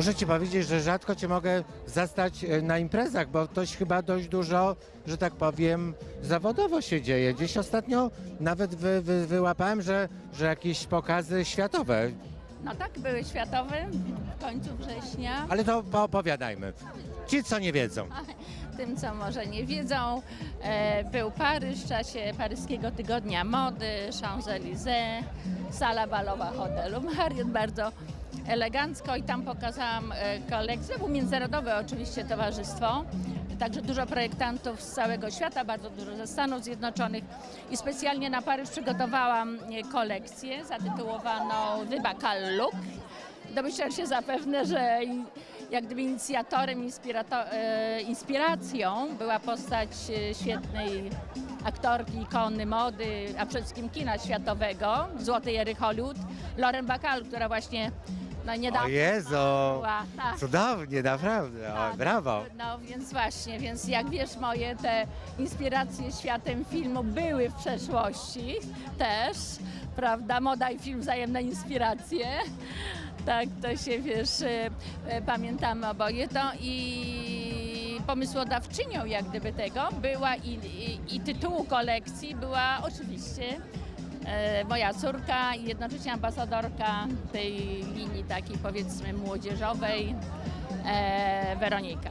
Muszę ci powiedzieć, że rzadko cię mogę zastać e, na imprezach, bo ktoś chyba dość dużo, że tak powiem, zawodowo się dzieje. Gdzieś ostatnio nawet wy, wy, wyłapałem, że, że jakieś pokazy światowe. No tak, były światowe w końcu września. Ale to poopowiadajmy. Ci, co nie wiedzą. Tym, co może nie wiedzą, e, był Paryż w czasie paryskiego tygodnia mody, Champs-Élysées, sala balowa hotelu Marriott, bardzo elegancko i tam pokazałam e, kolekcję. To było międzynarodowe oczywiście towarzystwo, także dużo projektantów z całego świata, bardzo dużo ze Stanów Zjednoczonych i specjalnie na Paryż przygotowałam e, kolekcję zatytułowaną Look. Domyślam się zapewne, że jak gdyby inicjatorem, e, inspiracją była postać e, świetnej aktorki, ikony mody, a przede wszystkim kina światowego, złotej ery Hollywood, Lauren Bacall, która właśnie no, O niedawno Jezu, była. Tak. cudownie, naprawdę. O, Tak. brawo. No więc właśnie, więc jak wiesz, moje te inspiracje światem filmu były w przeszłości też, prawda? Moda i film wzajemne inspiracje. Tak, to się wiesz, e, e, pamiętamy oboje to i pomysłodawczynią jak gdyby tego była i, i, i tytułu kolekcji była oczywiście e, moja córka i jednocześnie ambasadorka tej linii takiej powiedzmy młodzieżowej Weronika.